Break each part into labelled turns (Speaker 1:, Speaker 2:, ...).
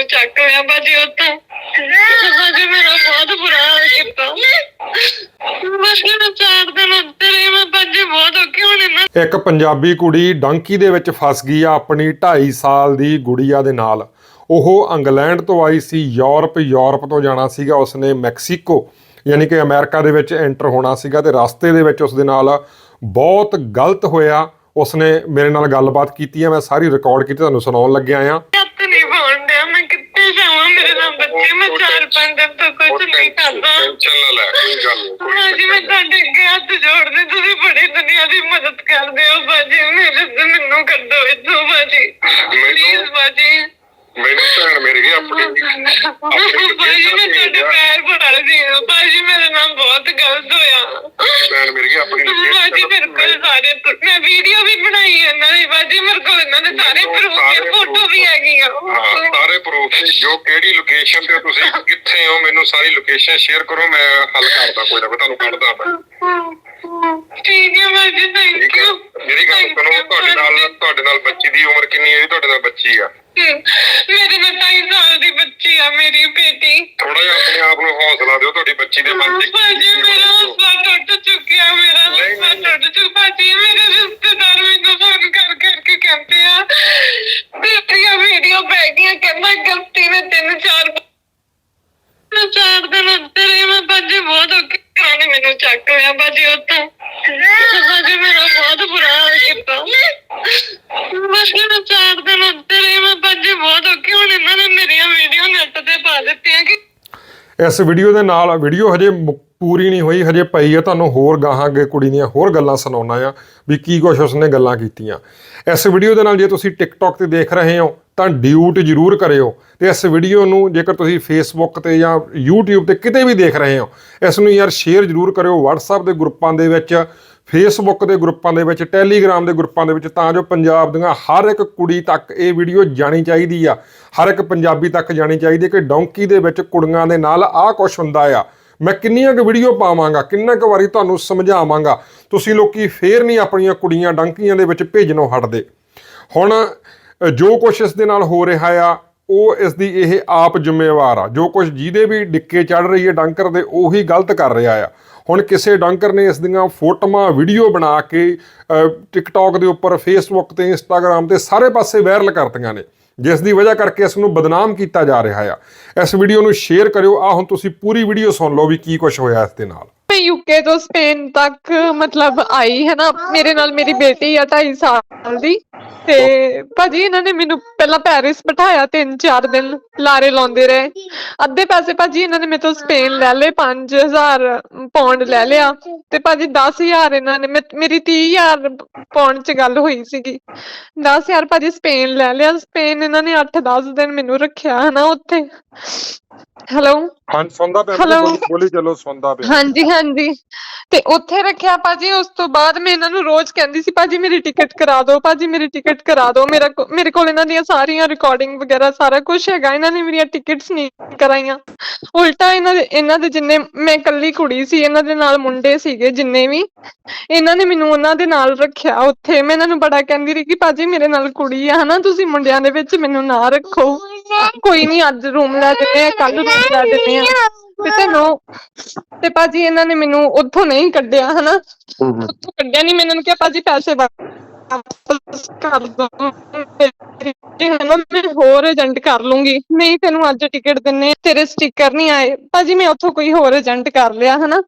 Speaker 1: ਮੈਨੂੰ ਚੱਕ ਲਿਆ ਬਾਜੀ ਉੱਥੋਂ। ਬਾਜੀ ਮੇਰਾ ਬਹੁਤ ਬੁਰਾ ਹਾਲ ਕੀਤਾ। ਬਸ ਮੈਂ ਚਾਰ ਦਿਨ ਉੱਤੇ ਰਹੀ ਮੈਂ ਬਾਜੀ ਬਹੁਤ ਔਖੀ ਹੁਣ ਇਹਨਾਂ
Speaker 2: ਇੱਕ ਪੰਜਾਬੀ ਕੁੜੀ ਡੰਕੀ ਦੇ ਵਿੱਚ ਫਸ ਗਈ ਆ ਆਪਣੀ 2.5 ਸਾਲ ਦੀ ਗੁੜੀਆ ਦੇ ਨਾਲ। ਉਹ ਇੰਗਲੈਂਡ ਤੋਂ ਆਈ ਸੀ, ਯੂਰਪ ਯੂਰਪ ਤੋਂ ਜਾਣਾ ਸੀਗਾ। ਉਸਨੇ ਮੈਕਸੀਕੋ, ਯਾਨੀ ਕਿ ਅਮਰੀਕਾ ਦੇ ਵਿੱਚ ਐਂਟਰ ਹੋਣਾ ਸੀਗਾ ਤੇ ਰਸਤੇ ਦੇ ਵਿੱਚ ਉਸ ਦੇ ਨਾਲ ਬਹੁਤ ਗਲਤ ਹੋਇਆ। ਉਸਨੇ ਮੇਰੇ ਨਾਲ ਗੱਲਬਾਤ ਕੀਤੀ ਹੈ ਮੈਂ ਸਾਰੀ ਰਿਕਾਰਡ ਕੀਤੀ, ਤੁਹਾਨੂੰ ਸੁਣਾਉਣ ਲੱਗਿਆ ਆ
Speaker 1: ਹੱਥ ਨਹੀਂ ਪਾਉਣ ਡਿਆ ਮੈਂ ਕਿੱਥੇ ਜਾਵਾਂ ਬੱਚੇ ਮੈਂ ਚਾਰ ਪੰਜ ਦਿਨ ਤੋਂ ਕੁਝ ਨਹੀਂ ਖਾਦਾ
Speaker 3: ਟੈਨਸ਼ਨ ਨਾ ਲੈ ਕੋਈ ਗੱਲ ਨੀ, ਕੋਈ
Speaker 1: ਬਾਜੀ ਮੈਂ ਤੁਹਾਡੇ ਅੱਗੇ ਹੱਥ ਜੋੜਦੀ ਤੁਸੀਂ ਬੜੀ ਦੁਨੀਆ ਦੀ ਮਦਦ ਕਰਦੇ ਹੋ ਬਾਜੀ ਮੇਰੇ ਤੋਂ ਮੈਨੂੰ ਕੱਢੋ ਇੱਥੋਂ ਬਾਜੀ ਪਲੀਜ਼ ਬਾਜੀ
Speaker 3: ਮੈਨੂੰ ਭੈਣ ਮੇਰੀ ਆਪਣੀ
Speaker 1: ਬਾਜੀ ਮੈਂ ਤੁਹਾਡੇ ਪੈਰ ਫੜਦੀ ਹਾਂ। ਬਾਜੀ ਮੇਰੇ ਨਾਲ ਬਹੁਤ ਗਲਤ ਹੋਇਆ।
Speaker 3: ਭੈਣ ਮੇਰੀ ਆਪਣੀ
Speaker 1: ਬਾਜੀ ਮੇਰੇ ਕੋਲ ਸਾਰੇ ਮੈਂ ਵੀਡੀਓ ਵੀ ਇਹਨਾਂ ਦੀ ਬਾਜੀ ਮੇਰੇ ਕੋਲ ਇਹਨਾਂ ਦੇ ਸਾਰੇ ਪ੍ਰੂਫ ਹੈ ਫੋਟੋ ਵੀ ਹੈਗੀ ਆ
Speaker 3: ਹਾਂ ਸਾਰੇ ਪ੍ਰੂਫ ਜੋ ਕਿਹੜੀ ਲੋਕੇਸ਼ਨ ਤੇ ਤੁਸੀਂ ਕਿੱਥੇ ਹੋ ਮੈਨੂੰ ਸਾਰੀ ਲੋਕੇਸ਼ਨ ਸ਼ੇਅਰ ਕਰੋ ਮੈਂ ਹੱਲ ਕਰਦਾ ਕੋਈ ਨਾ ਕੋਈ ਤੁਹਾਨੂੰ ਕੱਢਦਾ ਮੈਂ।
Speaker 1: ਠੀਕ ਹੈ ਬਾਜੀ ਥੈਂਕ
Speaker 3: ਠੀਕ ਹੈ।
Speaker 1: ਯੂ
Speaker 3: ਜਿਹੜੀ ਗੱਲ ਸੁਣੋ ਤੁਹਾਡੇ ਨਾਲ ਤੁਹਾਡੇ ਨਾਲ ਬੱਚੀ ਦੀ ਉਮਰ ਕਿੰਨੀ ਹੈ ਜੀ? ਤੁਹਾਡੇ ਨਾਲ ਬੱਚੀ ਆ।
Speaker 1: ਮੇਰੇ ਨਾਲ ਢਾਈ ਸਾਲ ਦੀ ਬੱਚੀ ਆ ਮੇਰੀ ਬੇਟੀ।
Speaker 3: ਥੋੜਾ ਜਿਹਾ ਆਪਣੇ ਆਪ ਨੂੰ ਹੌਸਲਾ ਦਿਓ ਤੁਹਾਡੀ ਬੱਚੀ ਦੇ ਮਨ 'ਚ ਕੀ
Speaker 1: ਬਾਜੀ ਮੇਰਾ ਹੌਸਲਾ ਟੁੱਟ ਚੁੱਕਿਆ ਮੇਰਾ
Speaker 3: ਨਹੀਂ,
Speaker 1: ਹੌਸਲਾ
Speaker 3: ਨਹੀਂ।
Speaker 1: ਟੁੱਟ ਚੁੱਕਾ ਬਾਜੀ ਮੇਰੇ ਰਿਸ਼ਤੇਦਾਰ ਮੈਨੂੰ ਕਰ ਕਰਕੇ ਕਹਿੰਦੇ ਆ ਤੇਰੀਆਂ ਵੀਡੀਓ ਪੈ ਗਈਆਂ ਕਹਿੰਦਾ ਗਲਤੀ ਨੇ ਤਿੰਨ ਚਾਰ ਮੈਂ ਚਾਰ ਦਿਨ ਉੱਤੇ ਰਹੀ ਮੈਂ ਬਾਜੀ ਬਹੁਤ ਔਖੀ ਕਰਾਣੇ ਮੈਨੂੰ ਚੱਕ ਲਿਆ ਬਾਜੀ ਉੱਥੋਂ ਬਾਜੀ ਮੇਰਾ ਬਹੁਤ ਬੁਰਾ ਹਾਲ ਕੀਤਾ ਬਸ ਮੈਂ ਚਾਰ ਦਿਨ ਉੱਤੇ ਰਹੀ ਮੈਂ ਬਾਜੀ ਬਹੁਤ ਔਖੀ ਹੁਣ ਇਹਨਾਂ ਨੇ ਮੇਰੀਆਂ ਵੀਡੀਓ ਨੈਟ ਤੇ ਪਾ ਦਿੱਤੀਆਂ ਕਿ
Speaker 2: ਇਸ ਵੀਡੀਓ ਦੇ ਨਾਲ ਵੀਡੀਓ ਹਜੇ ਮੁ- ਪੂਰੀ ਨਹੀਂ ਹੋਈ, ਹਜੇ ਪਈ ਹੈ ਤੁਹਾਨੂੰ ਹੋਰ ਗਾਹਾਂ ਅੱਗੇ ਕੁੜੀ ਦੀਆਂ ਹੋਰ ਗੱਲਾਂ ਸੁਣਾਉਣਾ ਆ ਵੀ ਕੀ ਕੁਛ ਉਸਨੇ ਗੱਲਾਂ ਕੀਤੀਆਂ। ਇਸ ਵੀਡੀਓ ਦੇ ਨਾਲ ਜੇ ਤੁਸੀਂ ਟਿਕਟੌਕ ਤੇ ਦੇਖ ਰਹੇ ਹੋ, ਤਾਂ ਡਿਊਟ ਜ਼ਰੂਰ ਕਰਿਓ ਤੇ ਇਸ ਵੀਡੀਓ ਨੂੰ ਜੇਕਰ ਤੁਸੀਂ ਫੇਸਬੁੱਕ ਤੇ ਜਾਂ YouTube ਤੇ ਕਿਤੇ ਵੀ ਦੇਖ ਰਹੇ ਹੋ, ਇਸ ਨੂੰ ਯਾਰ ਸ਼ੇਅਰ ਜ਼ਰੂਰ ਕਰਿਓ, WhatsApp ਦੇ ਗਰੁੱਪਾਂ ਦੇ ਵਿੱਚ ਫੇਸਬੁੱਕ ਦੇ ਗਰੁੱਪਾਂ ਦੇ ਵਿੱਚ ਟੈਲੀਗ੍ਰਾਮ ਦੇ ਗਰੁੱਪਾਂ ਦੇ ਵਿੱਚ, ਤਾਂ ਜੋ ਪੰਜਾਬ ਦੀਆਂ ਹਰ ਇੱਕ ਕੁੜੀ ਤੱਕ ਇਹ ਵੀਡੀਓ ਜਾਣੀ ਚਾਹੀਦੀ ਆ। ਹਰ ਇੱਕ ਪੰਜਾਬੀ ਤੱਕ ਜਾਣੀ ਚਾਹੀਦੀ ਹੈ ਕਿ ਡੌਂਕੀ ਦੇ ਵਿੱਚ ਕੁੜੀਆਂ ਦੇ ਨਾਲ ਆਹ ਕੁਛ ਹੁੰਦਾ ਆ। ਮੈਂ ਕਿੰਨੀਆਂ ਕੁ ਵੀਡੀਓ ਪਾਵਾਂਗਾ, ਕਿੰਨਾ ਕੁ ਵਾਰੀ ਤੁਹਾਨੂੰ ਸਮਝਾਵਾਂਗਾ। ਤੁਸੀਂ ਲੋਕੀ ਫੇਰ ਨਹੀਂ ਆਪਣੀਆਂ ਕੁੜੀਆਂ ਡੰਕੀਆਂ ਦੇ ਵਿੱਚ ਭੇਜਣੋਂ ਹਟਦੇ। ਹੁਣ, ਜੋ ਕੁਛ ਇਸ ਦੇ ਨਾਲ ਹੋ ਰਿਹਾ ਆ, ਉਹ ਇਸ ਦੀ ਇਹ ਆਪ ਜ਼ਿੰਮੇਵਾਰ ਆ। ਜੋ ਕੁਛ ਜਿਹਦੇ ਵੀ ਡਿੱਕੇ ਚੜ ਰਹੀ ਹੈ ਡੰਕਰ ਦੇ, ਉਹੀ ਗਲਤ ਕਰ ਰਿਹਾ ਆ। ਹੁਣ ਕਿਸੇ ਡੰਕਰ ਨੇ ਇਸ ਦੀਆਂ ਫੋਟੋਆਂ, ਵੀਡੀਓ ਬਣਾ ਕੇ ਟਿਕਟੌਕ ਦੇ ਉੱਪਰ ਫੇਸਬੁੱਕ ਤੇ ਇੰਸਟਾਗ੍ਰam ਤੇ ਸਾਰੇ ਪਾਸੇ ਵਾਇਰਲ ਕਰਤੀਆਂ ਨੇ, ਜਿਸ ਦੀ ਵਜ੍ਹਾ ਕਰਕੇ ਇਸ ਨੂੰ ਬਦਨਾਮ ਕੀਤਾ ਜਾ ਰਿਹਾ ਆ। ਇਸ ਵੀਡੀਓ ਨੂੰ ਸ਼ੇਅਰ ਕਰਿਓ। ਆ ਹੁਣ ਤੁਸੀਂ ਪੂਰੀ ਵੀਡੀਓ ਸੁਣ ਲਓ ਵੀ ਕੀ ਕੁਛ ਹੋਇਆ ਇਸ ਦੇ ਨਾਲ।
Speaker 4: ਮੈਂ ਯੂਕੇ ਤੋਂ ਸਪੇਨ ਤੱਕ, ਮਤਲਬ ਆਈ ਹੈ ਨਾ ਮੇਰੇ ਨਾਲ ਮੇਰੀ ਬੇਟੀ ਆ 2.5 ਸਾਲ ਦੀ, ਤੇ ਭਾਜੀ ਇਹਨਾਂ ਨੇ ਮੈਨੂੰ ਪਹਿਲਾਂ ਪੈਰਿਸ ਬਿਠਾਇਆ 3-4 ਦਿਨ ਲਾਰੇ ਲਾਉਂਦੇ ਰਹੇ। ਅੱਧੇ ਪੈਸੇ ਭਾਜੀ ਇਹਨਾਂ ਨੇ ਮੇਰੇ ਤੋਂ ਸਪੇਨ ਲੈ ਲਏ 5000 ਪੌਂਡ ਲੈ ਲਿਆ ਤੇ ਭਾਜੀ 10000 ਇਹਨਾਂ ਨੇ ਮੇਰੀ 30000 ਪੌਂਡ ਚ ਗੱਲ ਹੋਈ ਸੀਗੀ। 10000 ਭਾਜੀ ਸਪੇਨ ਲੈ ਲਿਆ ਸਪੇਨ ਇਹਨਾਂ ਨੇ 8-10 ਦਿਨ ਮੈਨੂੰ ਰੱਖਿਆ ਹਨਾ ਉੱਥੇ। ਹੈਲੋ
Speaker 2: ਹਾਂ ਸੁਣਦਾ ਪਿਆ? ਬੋਲੀ- ਚਲੋ ਸੁਣਦਾ ਪਿਆ।
Speaker 4: ਹਾਂਜੀ ਹਾਂਜੀ। ਤੇ ਉੱਥੇ ਰੱਖਿਆ ਭਾਜੀ ਉਸ ਤੋਂ ਬਾਅਦ ਮੈਂ ਇਹਨਾਂ ਨੂੰ ਰੋਜ਼ ਕਹਿੰਦੀ ਸੀ ਭਾਜੀ ਮੇਰੀ ਟਿਕਟ ਕਰਾ ਦਿਓ ਭਾਜੀ ਮੇਰੀ ਟਿਕਟ ਕਰਾ ਦਿਓ ਮੇਰੇ ਕੋਲ ਇਹਨਾਂ ਦੀਆਂ ਸਾਰੀਆਂ ਰਿਕਾਰਡਿੰਗ ਵਗੈਰਾ ਸਾਰਾ ਕੁਝ ਹੈਗਾ। ਇਹਨਾਂ ਨੇ ਮੇਰੀਆਂ ਟਿਕਟਸ ਨਹੀਂ ਕਰਾਈਆਂ। ਉਲਟਾ ਇਹਨਾਂ ਦੇ ਇਹਨਾਂ ਦੇ ਜਿੰਨੇ ਮੈਂ ਇਕੱਲੀ ਕੁੜੀ ਸੀ ਇਹਨਾਂ ਦੇ ਨਾਲ ਮੁੰਡੇ ਸੀਗੇ ਜਿੰਨੇ ਵੀ। ਇਹਨਾਂ ਨੇ ਮੈਨੂੰ ਉਹਨਾਂ ਦੇ ਨਾਲ ਰੱਖਿਆ। ਉੱਥੇ ਮੈਂ ਇਹਨਾਂ ਨੂੰ ਬੜਾ ਕਹਿੰਦੀ ਰਹੀ ਕਿ ਭਾਜੀ ਮੇਰੇ ਨਾਲ ਕੁੜੀ ਆ ਹਨਾ? ਤੁਸੀਂ ਮੁੰਡਿਆਂ ਦੇ ਵਿੱਚ ਮੈਨੂੰ ਨਾ ਰੱਖੋ। ਕੋਈ ਨਹੀਂ ਅੱਜ ਰੂਮ ਲੈ ਦਿੰਦੇ ਆ ਕੱਲ ਰੂਮ ਲੈ ਦਿੰਦੇ ਆ। ਤੇ ਤੈਨੂੰ ਤੇ ਭਾਜੀ ਇਹਨਾਂ ਨੇ ਮੈਨੂੰ ਉੱਥੋਂ ਨਹੀਂ ਕੱਢਿਆ ਹਨਾ? ਉੱਥੋਂ ਕੱਢਿਆ ਨਹੀਂ ਮੈਂ ਇਹਨਾਂ ਨੂੰ ਕਿਹਾ ਭਾਜੀ ਪੈਸੇ ਵਾਪਸ ਕਰ ਮੈਂ ਹੋਰ ਏਜੰਟ ਕਰ ਲੂੰਗੀ। ਨਹੀਂ ਤੈਨੂੰ ਅੱਜ ਟਿਕਟ ਦਿੰਨੇ ਤੇਰੇ ਸਟicker ਨਹੀਂ ਆਏ। ਭਾਜੀ ਮੈਂ ਉੱਥੋਂ ਕੋਈ ਹੋਰ ਏਜੰਟ ਕਰ ਲਿਆ ਹਨਾ?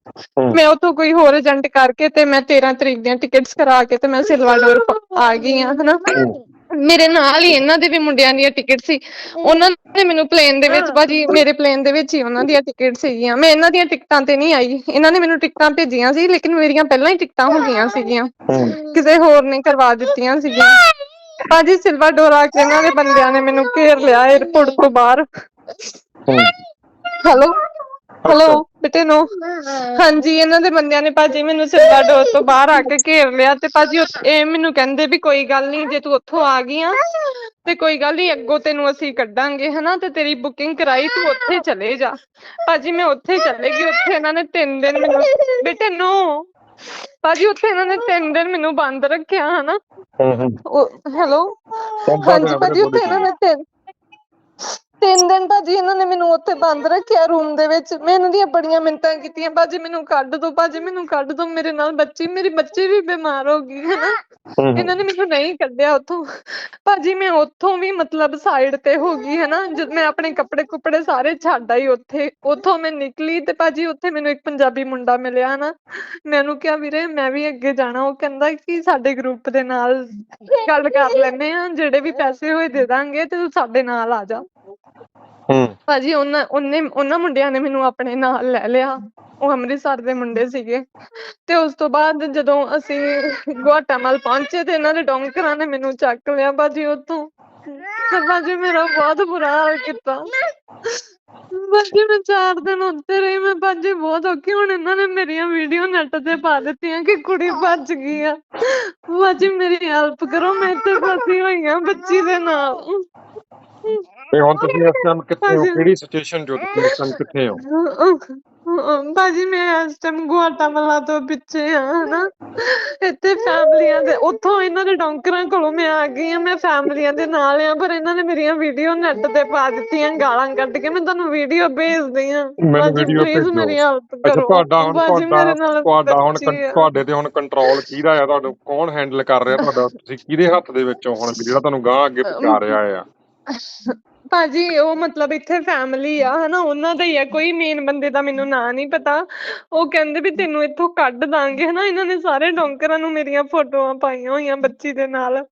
Speaker 4: ਮੈਂ ਉੱਥੋਂ ਕੋਈ ਹੋਰ ਏਜੰਟ ਕਰਕੇ ਤੇ ਮੈਂ 13 ਤਰੀਕ ਦੀਆਂ ਟਿਕਟਸ ਕਰਾ ਕੇ ਤੇ ਮੈਂ ਸਿਲਵਾਡੋਰ ਆ ਗਈ ਆ ਹਨਾ? ਮੇਰੇ ਨਾਲ ਹੀ ਇਹਨਾਂ ਦੇ ਵੀ ਮੁੰਡਿਆਂ ਦੀਆਂ ਟਿਕਟ ਸੀ। ਉਹਨਾਂ ਨੇ ਮੈਨੂੰ ਪਲੇਨ ਦੇ ਵਿੱਚ ਭਾਜੀ ਮੇਰੇ ਪਲੇਨ ਦੇ ਵਿੱਚ ਹੀ ਉਹਨਾਂ ਦੀਆਂ ਟਿਕਟ ਸੀਗੀਆਂ। ਮੈਂ ਇਹਨਾਂ ਦੀਆਂ ਟਿਕਟਾਂ ਤੇ ਨਹੀਂ ਆਈ। ਇਹਨਾਂ ਨੇ ਮੈਨੂੰ ਟਿਕਟਾਂ ਭੇਜੀਆਂ ਸੀ ਲੇਕਿਨ ਮੇਰੀਆਂ ਪਹਿਲਾਂ ਹੀ ਟਿਕਟਾਂ ਹੋ ਗਈਆਂ ਸੀਗੀਆਂ। ਕਿਸੇ ਹੋਰ ਨੇ ਕਰਵਾ ਦਿੱਤੀਆਂ ਸੀਗੀਆਂ। ਭਾਜੀ ਸਿਲਵਾ ਡੋਰਾ ਕੇ ਇਹਨਾਂ ਦੇ ਬੰਦਿਆਂ ਨੇ ਮੈਨੂੰ ਘੇਰ ਲਿਆ 에어ਪੋਰਟ ਤੋਂ ਬਾਹਰ ਹੈਲੋ ਹੈਲੋ ਬੇਟੇ ਨੋ। ਹਾਂਜੀ ਇਹਨਾਂ ਦੇ ਬੰਦਿਆਂ ਨੇ ਭਾਜੀ ਮੈਨੂੰ ਸਿਲਵਾ ਡੋਰ ਤੋਂ ਬਾਹਰ ਆ ਕੇ ਘੇਰ ਲਿਆ ਤੇ ਭਾਜੀ ਉੱਥੇ- ਇਹ ਮੈਨੂੰ ਕਹਿੰਦੇ ਵੀ ਕੋਈ ਗੱਲ ਨਹੀਂ ਜੇ ਤੂੰ ਉੱਥੋਂ ਆ ਗਈ ਆ ਤੇ ਕੋਈ ਗੱਲ ਨਹੀਂ ਅੱਗੋਂ ਤੈਨੂੰ ਅਸੀਂ ਕੱਢਾਂਗੇ ਹਨਾ ਤੇ ਤੇਰੀ ਬੁਕਿੰਗ ਕਰਾਈ ਤੂੰ ਉੱਥੇ ਚਲੇ ਜਾ। ਭਾਜੀ ਮੈਂ ਉੱਥੇ ਚਲੇ ਗਈ ਉੱਥੇ ਇਹਨਾਂ ਨੇ 3 ਦਿਨ ਮੈਨੂੰ ਬੇਟੇ ਨੋ ਭਾਜੀ ਉੱਥੇ ਇਹਨਾਂ ਨੇ 3 ਦਿਨ ਮੈਨੂੰ ਬੰਦ ਰੱਖਿਆ ਹਨਾ। ਹੈਲੋ? ਹਾਂਜੀ ਭਾਜੀ ਉੱਥੇ ਇਹਨਾਂ ਨੇ ਤਿੰਨ ਤਿੰਨ ਦਿਨ ਭਾਜੀ ਇਹਨਾਂ ਨੇ ਮੈਨੂੰ ਉੱਥੇ ਬੰਦ ਰੱਖਿਆ ਰੂਮ ਦੇ ਵਿੱਚ। ਮੈਂ ਇਹਨਾਂ ਦੀਆਂ ਬੜੀਆਂ ਮਿੰਤਾਂ ਕੀਤੀਆਂ ਭਾਜੀ ਮੈਨੂੰ ਕੱਢ ਦਿਓ ਭਾਜੀ ਮੈਨੂੰ ਕੱਢ ਦਿਓ ਮੇਰੇ ਨਾਲ ਬੱਚੀ, ਮੇਰੀ ਬੱਚੀ ਵੀ ਬਿਮਾਰ ਹੋ ਗਈ ਹੈ ਇਹਨਾਂ ਨੇ ਮੈਨੂੰ ਨਹੀਂ ਕੱਢਿਆ ਉੱਥੋਂ। ਭਾਜੀ ਮੈਂ ਉੱਥੋਂ ਵੀ ਮਤਲਬ ਸਾਈਡ ਤੇ ਹੋ ਗਈ ਹੈ ਜਦ ਮੈਂ ਆਪਣੇ ਕੱਪੜੇ ਕੁਪੜੇ ਸਾਰੇ ਛੱਡ ਆਈ ਉੱਥੇ। ਉੱਥੋਂ ਮੈਂ ਨਿਕਲੀ ਤੇ ਭਾਜੀ ਉੱਥੇ ਮੈਨੂੰ ਇੱਕ ਪੰਜਾਬੀ ਮੁੰਡਾ ਮਿਲਿਆ ਨਾ ਮੈਨੂੰ ਕਿਹਾ, ਵੀਰੇ, ਮੈਂ ਵੀ ਅੱਗੇ ਜਾਣਾ। ਉਹ ਕਹਿੰਦਾ ਕਿ ਸਾਡੇ ਗਰੁੱਪ ਦੇ ਨਾਲ ਗੱਲ ਕਰ ਲੈਨੇ ਆ, ਜਿਹੜੇ ਵੀ ਪੈਸੇ ਹੋਏ ਦੇ ਦਾਂਗੇ ਤੇ ਤੂੰ ਸਾਡੇ ਨਾਲ ਆ ਜਾ। ਭਾਜੀ ਉਹਨਾਂ, ਉਹਨੇ, ਉਹਨਾਂ ਮੁੰਡਿਆਂ ਨੇ ਮੈਨੂੰ ਆਪਣੇ ਨਾਲ ਲੈ ਲਿਆ। ਉਹ ਅੰਮ੍ਰਿਤਸਰ ਦੇ ਮੁੰਡੇ ਸੀਗੇ। ਤੇ ਉਸ ਤੋਂ ਬਾਅਦ ਜਦੋਂ ਅਸੀਂ ਗੁਆਟਾਮਲ ਪਹੁੰਚੇ ਤੇ ਇਹਨਾਂ ਦੇ ਡੋਂਕਰਾਂ ਨੇ ਮੈਨੂੰ ਚੱਕ ਲਿਆ ਭਾਜੀ ਉੱਥੋਂ। ਤੇ ਭਾਜੀ ਮੇਰਾ ਬਹੁਤ ਬੁਰਾ ਹਾਲ ਕੀਤਾ। ਭਾਜੀ ਮੈਂ ਚਾਰ ਦਿਨ ਉੱਤੇ ਰਹੀ ਮੈਂ ਭਾਜੀ ਬਹੁਤ ਔਖੀ ਹੁਣ ਇਹਨਾਂ ਨੇ ਮੇਰੀਆਂ ਵੀਡੀਓ ਨੈਟ ਤੇ ਪਾ ਦਿੱਤੀਆਂ ਕਿ ਕੁੜੀ ਭੱਜ ਗਈ ਆ। ਭਾਜੀ ਮੇਰੀ ਹੈਲਪ ਕਰੋ ਮੈਂ ਇੱਥੇ ਫਸੀ ਹੋਈ ਆ ਬੱਚੀ ਦੇ ਨਾਲ।
Speaker 2: ਤੇ ਹੁਣ ਤੁਸੀਂ ਇਸ ਟਾਈਮ ਕਿੱਥੇ ਹੋ। ਕਿਹੜੀ ਸਿਚੁਏਸ਼ਨ ਜੋ ਤੁਸੀਂ ਇਸ ਟਾਈਮ ਕਿੱਥੇ ਹੋ?
Speaker 4: ਭਾਜੀ ਮੈਂ ਇਸ ਟਾਈਮ ਗੁਆਟਾਮਲਾ ਤੋਂ ਪਿੱਛੇ ਆ ਹਨਾ। ਇੱਥੇ ਫੈਮਲੀਆਂ ਦੇ ਉੱਥੋਂ ਇਹਨਾਂ ਦੇ ਡੌਂਕਰਾਂ ਕੋਲੋਂ ਮੈਂ ਆ ਗਈ ਆ ਮੈਂ ਫੈਮਲੀਆਂ ਦੇ ਨਾਲ ਆ ਪਰ ਇਹਨਾਂ ਨੇ ਮੇਰੀਆਂ ਵੀਡੀਓ ਨੈਟ ਤੇ ਪਾ ਦਿੱਤੀਆਂ ਗਾਲਾਂ ਕੱਢ ਕੇ ਮੈਂ ਤੁਹਾਨੂੰ ਵੀਡੀਓ ਭੇਜਦੀ ਆ।
Speaker 2: ਮੈਨੂੰ
Speaker 4: ਪਲੀਜ਼
Speaker 2: ਭੇਜੋ।
Speaker 4: ਮੇਰੀ ਹੈਲਪ
Speaker 2: ਅੱਛਾ
Speaker 4: ਕਰੋ।
Speaker 2: ਤੁਹਾਡਾ ਹੁਣ ਤੁਹਾਡਾ ਤੁਹਾਡਾ ਹੁਣ। ਤੁਹਾਡੇ ਤੇ ਹੁਣ ਕੰਟਰੋਲ ਕਿਹਦਾ ਆ? ਤੁਹਾਨੂੰ ਕੌਣ ਹੈਂਡਲ ਕਰ ਰਿਹਾ? ਤੁਹਾਡਾ ਤੁਸੀਂ ਕਿਹਦੇ ਹੱਥ ਦੇ ਵਿੱਚ ਹੁਣ ਜਿਹੜਾ ਤੁਹਾਨੂੰ ਗਾਂ ਅੱਗੇ ਪਹੁੰਚਾ ਰਿਹਾ ਆ?
Speaker 4: ਭਾਜੀ ਉਹ ਮਤਲਬ ਇੱਥੇ ਫੈਮਿਲੀ ਆ ਹਨਾ ਉਹਨਾਂ ਦਾ ਹੀ ਆ ਕੋਈ ਮੇਨ ਬੰਦੇ ਦਾ ਮੈਨੂੰ ਨਾਂ ਨਹੀਂ ਪਤਾ। ਉਹ ਕਹਿੰਦੇ ਵੀ ਤੈਨੂੰ ਇੱਥੋਂ ਕੱਢ ਦਾਂਗੇ ਹਨਾ ਇਹਨਾਂ ਨੇ ਸਾਰੇ ਡੌਂਕਰਾਂ ਨੂੰ ਮੇਰੀਆਂ ਫੋਟੋਆਂ ਪਾਈਆਂ ਹੋਈਆਂ ਬੱਚੀ ਦੇ ਨਾਲ।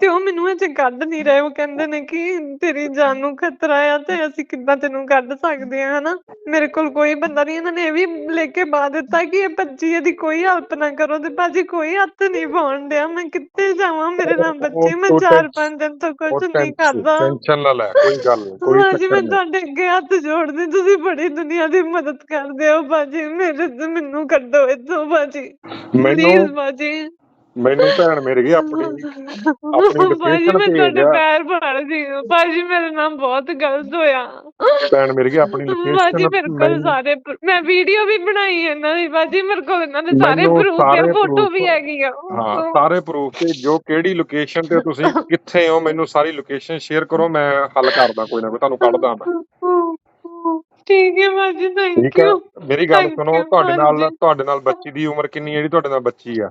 Speaker 4: ਤੇ ਉਹ ਮੈਨੂੰ ਅਜੇ ਕੱਢ ਨਹੀਂ ਰਹੇ ਉਹ ਕਹਿੰਦੇ ਨੇ ਕਿ ਤੇਰੀ ਜਾਨ ਨੂੰ ਖਤਰਾ ਆ ਤੇ ਅਸੀਂ ਕਿੱਦਾਂ ਤੈਨੂੰ ਕੱਢ ਸਕਦੇ ਆ ਹਨਾ। ਮੇਰੇ ਕੋਲ ਕੋਈ ਬੰਦਾ ਨਹੀਂ ਇਹਨਾਂ ਨੇ ਇਹ ਵੀ ਲੈ ਕੇ ਪਾ ਦਿੱਤਾ ਕਿ ਇਹ ਬੱਚੀ ਇਹਦੀ ਕੋਈ ਹੈਲਪ ਨਾ ਕਰੋ ਤੇ ਭਾਜੀ ਕੋਈ ਹੱਥ ਨਹੀਂ ਪਾਉਣ ਡਿਆ ਮੈਂ ਕਿੱਥੇ ਜਾਵਾਂ ਮੇਰੇ ਨਾਲ ਬੱਚੀ? ਮੈਂ
Speaker 2: ਉਹ
Speaker 4: ਚਾਰ
Speaker 2: ਟੈਨਸ਼ਨ-
Speaker 4: ਪੰਜ ਦਿਨ ਤੋਂ ਕੁਝ ਨਹੀਂ ਕਰਦਾ।
Speaker 2: ਟੈਨਸ਼ਨ ਨਾ ਲੈ ਕੋਈ ਗੱਲ ਨਹੀਂ ਕੋਈ ਚੱਕਰ
Speaker 4: ਮੈਂ
Speaker 2: ਨਹੀਂ
Speaker 4: ਤੁਹਾਡੇ ਅੱਗੇ ਹੱਥ ਜੋੜਦੀ ਤੁਸੀਂ ਬੜੀ ਦੁਨੀਆ ਦੀ ਮਦਦ ਕਰਦੇ ਹੋ ਭਾਜੀ ਮੇਰੇ ਤੋਂ ਮੈਨੂੰ ਕੱਢੋ ਇੱਥੋਂ ਭਾਜੀ
Speaker 2: ਮੈਨੂੰ
Speaker 4: ਪਲੀਜ਼ ਭਾਜੀ
Speaker 2: ਮੈਨੂੰ ਭੈਣ ਮਿਲ ਗਈ ਆਪਣੀ। ਆਪਣੀ
Speaker 4: ਭੇਜ ਤੁਹਾਡੇ। ਪੈਰ ਫੜਦੀ ਹਾਂ ਭਾਜੀ ਮੇਰੇ ਨਾਲ ਬਹੁਤ ਗਲਤ ਹੋਇਆ।
Speaker 2: ਭੈਣ ਮਿਲ ਗਈ ਆਪਣੀ
Speaker 4: ਭਾਜੀ ਮੇਰੇ ਕੋਲ
Speaker 2: ਲੋਕੇਸ਼ਨ
Speaker 4: ਸਾਰੇ ਮੈਂ ਵੀਡੀਓ ਵੀ ਬਣਾਈ ਹੈ ਇਹਨਾਂ ਦੀ। ਭਾਜੀ ਮੇਰੇ ਕੋਲ ਇਹਨਾਂ ਦੇ ਸਾਰੇ ਪ੍ਰੂਫ ਹੈ ਫੋਟੋ ਵੀ ਹੈਗੀ ਆ
Speaker 2: ਹਾਂ ਸਾਰੇ ਪ੍ਰੂਫ ਤੇ ਜੋ ਕਿਹੜੀ ਲੋਕੇਸ਼ਨ ਤੇ ਤੁਸੀਂ ਕਿੱਥੇ ਹੋ ਮੈਨੂੰ ਸਾਰੀ ਲੋਕੇਸ਼ਨ ਸ਼ੇਅਰ ਕਰੋ ਮੈਂ ਹੱਲ ਕਰਦਾ ਕੋਈ ਨਾ ਕੋਈ ਤੁਹਾਨੂੰ ਕੱਢਦਾ ਮੈਂ।
Speaker 4: ਠੀਕ ਹੈ ਭਾਜੀ ਥੈਂਕ ਯੂ
Speaker 2: ਮੇਰੀ ਗੱਲ ਸੁਣੋ ਤੁਹਾਡੇ ਨਾਲ। ਤੁਹਾਡੇ ਨਾਲ ਬੱਚੀ ਦੀ ਉਮਰ ਕਿੰਨੀ ਹੈ? ਜਿਹੜੀ ਤੁਹਾਡੇ ਨਾਲ ਬੱਚੀ ਆ।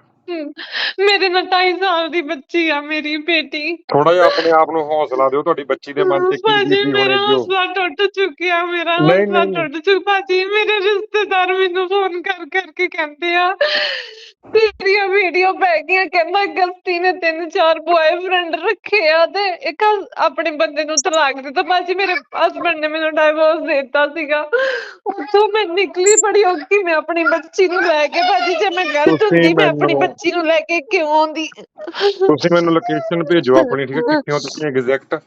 Speaker 4: ਮੇਰੇ ਨਾਲ 2.5 ਸਾਲ ਦੀ ਬੱਚੀ ਆ ਮੇਰੀ ਬੇਟੀ।
Speaker 2: ਥੋੜਾ ਜਿਹਾ ਆਪਣੇ ਆਪ ਨੂੰ ਹੌਸਲਾ ਦਿਓ ਤੁਹਾਡੀ ਬੱਚੀ ਦੇ ਮਨ ਤੇ ਕੀ
Speaker 4: ਭਾਜੀ
Speaker 2: ਬੀਤੀ
Speaker 4: ਮੇਰਾ
Speaker 2: ਹੋਣੀ ਜੋ।
Speaker 4: ਹੌਸਲਾ ਟੁੱਟ ਚੁੱਕਿਆ ਮੇਰਾ
Speaker 2: ਨਹੀਂ,
Speaker 4: ਹੌਸਲਾ
Speaker 2: ਨਹੀਂ।
Speaker 4: ਟੁੱਟ ਚੁੱਕਾ ਭਾਜੀ ਮੇਰੇ ਰਿਸ਼ਤੇਦਾਰ ਮੈਨੂੰ ਫੋਨ ਕਰ ਕਰਕੇ ਕਹਿੰਦੇ ਆ ਤੇਰੀਆਂ ਵੀਡੀਓ ਪੈ ਗਈਆਂ ਕਹਿੰਦਾ ਗਲਤੀ ਨੇ ਤਿੰਨ ਚਾਰ ਬॉयਫ੍ਰੈਂਡ ਰੱਖੇ ਆ ਤੇ ਇੱਕ ਆਪਣੇ ਬੰਦੇ ਨੂੰ ਤਲਾਕ ਦਿੱਤਾ। ਭਾਜੀ ਮੇਰੇ ਹਸਬੰਡ ਨੇ ਮੈਨੂੰ ਡਾਈਵੋਰਸ ਦਿੱਤਾ ਸੀਗਾ। ਉੱਥੋਂ ਮੈਂ ਨਿਕਲੀ ਬੜੀ ਔਖੀ ਮੈਂ ਆਪਣੀ ਬੱਚੀ ਨੂੰ ਲੈ ਕੇ। ਭਾਜੀ ਜੇ ਮੈਂ ਗਲਤ
Speaker 2: ਤੁਸੀਂ
Speaker 4: ਹੁੰਦੀ ਮੈਂ ਆਪਣੀ
Speaker 2: ਮੈਨੂੰ-
Speaker 4: ਬੱਚੀ ਨੂੰ ਲੈ ਕੇ ਕਿਉਂ ਆਉਂਦੀ?
Speaker 2: ਤੁਸੀਂ ਮੈਨੂੰ ਲੋਕੇਸ਼ਨ ਭੇਜੋ ਆਪਣੀ ਠੀਕ ਹੈ? ਕਿੱਥੇ ਹੋ ਤੁਸੀਂ ਐਗਜ਼ੈਕਟ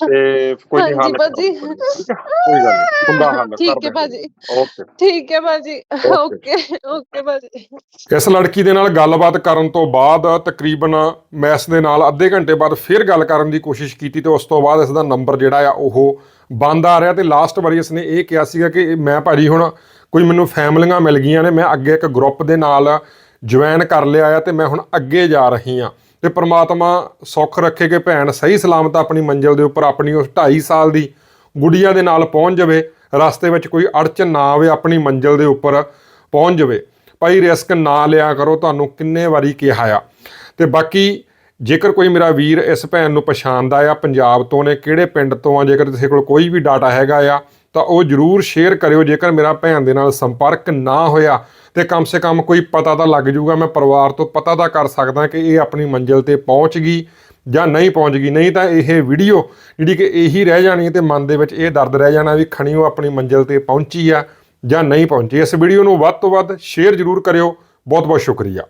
Speaker 2: ਤੇ ਕੋਈ ਨਹੀਂ
Speaker 4: ਹਾਂਜੀ
Speaker 2: ਹੱਲ
Speaker 4: ਭਾਜੀ।
Speaker 2: ਕੋਈ ਗੱਲ ਨਹੀਂ ਹੁੰਦਾ ਹੱਲ
Speaker 4: ਠੀਕ ਹੈ ਭਾਜੀ।
Speaker 2: ਓਕੇ
Speaker 4: ਠੀਕ ਹੈ ਭਾਜੀ। ਓਕੇ ਓਕੇ ਭਾਜੀ।
Speaker 2: ਇਸ ਲੜਕੀ ਦੇ ਨਾਲ ਗੱਲਬਾਤ ਕਰਨ ਤੋਂ ਬਾਅਦ ਤਕਰੀਬਨ ਮੈਂ ਇਸ ਦੇ ਨਾਲ ਅੱਧੇ ਘੰਟੇ ਬਾਅਦ ਫਿਰ ਗੱਲ ਕਰਨ ਦੀ ਕੋਸ਼ਿਸ਼ ਕੀਤੀ ਤੇ ਉਸ ਤੋਂ ਬਾਅਦ ਇਸ ਦਾ ਨੰਬਰ ਜਿਹੜਾ ਆ ਉਹ ਬੰਦ ਆ ਰਿਹਾ ਤੇ ਲਾਸਟ ਵਾਰੀ ਇਸਨੇ ਇਹ ਕਿਹਾ ਸੀਗਾ ਕਿ ਮੈਂ ਭਾਜੀ ਹੁਣ ਕੋਈ ਮੈਨੂੰ ਫੈਮਲੀਆਂ ਮਿਲ ਗਈਆਂ ਨੇ ਮੈਂ ਅੱਗੇ ਇੱਕ ਗਰੁੱਪ ਦੇ ਨਾਲ ਜੁਆਇਨ ਕਰ ਲਿਆ ਆ ਤੇ ਮੈਂ ਹੁਣ ਅੱਗੇ ਜਾ ਰਹੀ ਆ ਤੇ ਪ੍ਰਮਾਤਮਾ ਸੁੱਖ ਰੱਖੇ ਕਿ ਭੈਣ ਸਹੀ ਸਲਾਮਤ ਆਪਣੀ ਮੰਜ਼ਿਲ ਦੇ ਉੱਪਰ ਆਪਣੀ ਉਸ 2.5 ਸਾਲ ਦੀ ਗੁੜੀਆ ਦੇ ਨਾਲ ਪਹੁੰਚ ਜਾਵੇ, ਰਸਤੇ ਵਿੱਚ ਕੋਈ ਅੜਚਨ ਨਾ ਆਵੇ, ਆਪਣੀ ਮੰਜ਼ਿਲ ਦੇ ਉੱਪਰ ਪਹੁੰਚ ਜਾਵੇ। ਭਾਈ ਰਿਸਕ ਨਾ ਲਿਆ ਕਰੋ, ਤੁਹਾਨੂੰ ਕਿੰਨੇ ਵਾਰੀ ਕਿਹਾ ਆ। ਤੇ ਬਾਕੀ ਜੇਕਰ ਕੋਈ ਮੇਰਾ ਵੀਰ ਇਸ ਭੈਣ ਨੂੰ ਪਛਾਣਦਾ ਆ, ਪੰਜਾਬ ਤੋਂ ਨੇ, ਕਿਹੜੇ ਪਿੰਡ ਤੋਂ ਆ, ਜੇਕਰ ਕਿਸੇ ਕੋਲ ਕੋਈ ਵੀ ਡਾਟਾ ਹੈਗਾ ਆ ਤਾਂ ਉਹ ਜਰੂਰ ਸ਼ੇਅਰ ਕਰਿਓ ਜੇਕਰ ਮੇਰਾ ਭੈਣ ਦੇ ਨਾਲ ਸੰਪਰਕ ਨਾ ਹੋਇਆ। ਤੇ ਕਮ ਸੇ ਕਮ ਕੋਈ ਪਤਾ ਤਾਂ ਲੱਗ ਜਾਊਗਾ, ਮੈਂ ਪਰਿਵਾਰ ਤੋਂ ਪਤਾ ਤਾਂ ਕਰ ਸਕਦਾ ਕਿ ਇਹ ਆਪਣੀ ਮੰਜ਼ਿਲ ਤੇ ਪਹੁੰਚ ਗਈ ਜਾਂ ਨਹੀਂ ਪਹੁੰਚ ਗਈ। ਨਹੀਂ ਤਾਂ ਇਹ ਵੀਡੀਓ ਜਿਹੜੀ ਕਿ ਇਹੀ ਰਹਿ ਜਾਣੀ ਹੈ ਤੇ ਮਨ ਦੇ ਵਿੱਚ ਇਹ ਦਰਦ ਰਹਿ ਜਾਣਾ ਵੀ ਖਣੀ ਉਹ ਆਪਣੀ ਮੰਜ਼ਿਲ ਤੇ ਪਹੁੰਚੀ ਆ ਜਾਂ ਨਹੀਂ ਪਹੁੰਚੀ। ਇਸ ਵੀਡੀਓ ਨੂੰ ਵੱਧ ਤੋਂ ਵੱਧ ਸ਼ੇਅਰ ਜਰੂਰ ਕਰਿਓ। ਬਹੁਤ ਬਹੁਤ ਸ਼ੁਕਰੀਆ।